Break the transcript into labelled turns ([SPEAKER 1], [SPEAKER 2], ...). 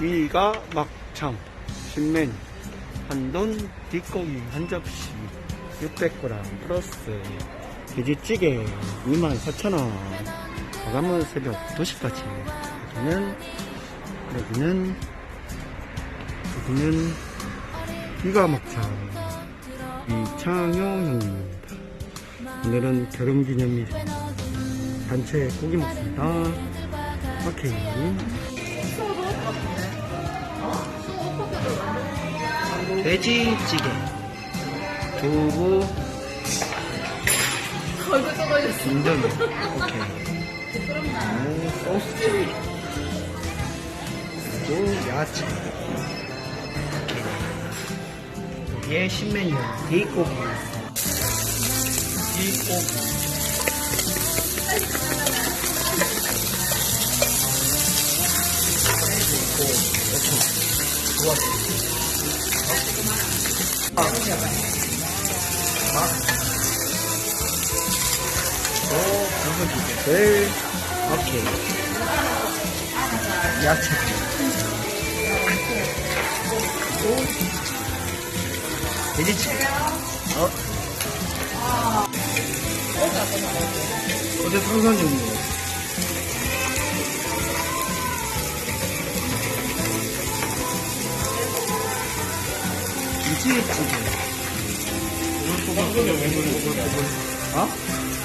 [SPEAKER 1] 위가 막창, 신메뉴, 한돈, 뒷고기 한 접시, 600g 플러스 돼지찌개 24,000원. 마감은 새벽 2시까지. 여기는, 여기는, 여기는 위가 막창. 이창용 형님입니다. 오늘은 결혼기념일 단체 고기 먹습니다. 오케이. 돼지찌개, 두부,
[SPEAKER 2] 얼굴 쏟아졌어.
[SPEAKER 1] 인절미. 오케이. 오, 소스. 그리고 야채. 오케이. 여기에 신메뉴, 돼지고기. 돼지고기. 오, 부분 두개를 오케이. 야채. 오, 돼지찌개. 어? 어제 상상 중이에요. 김치찌개. 어?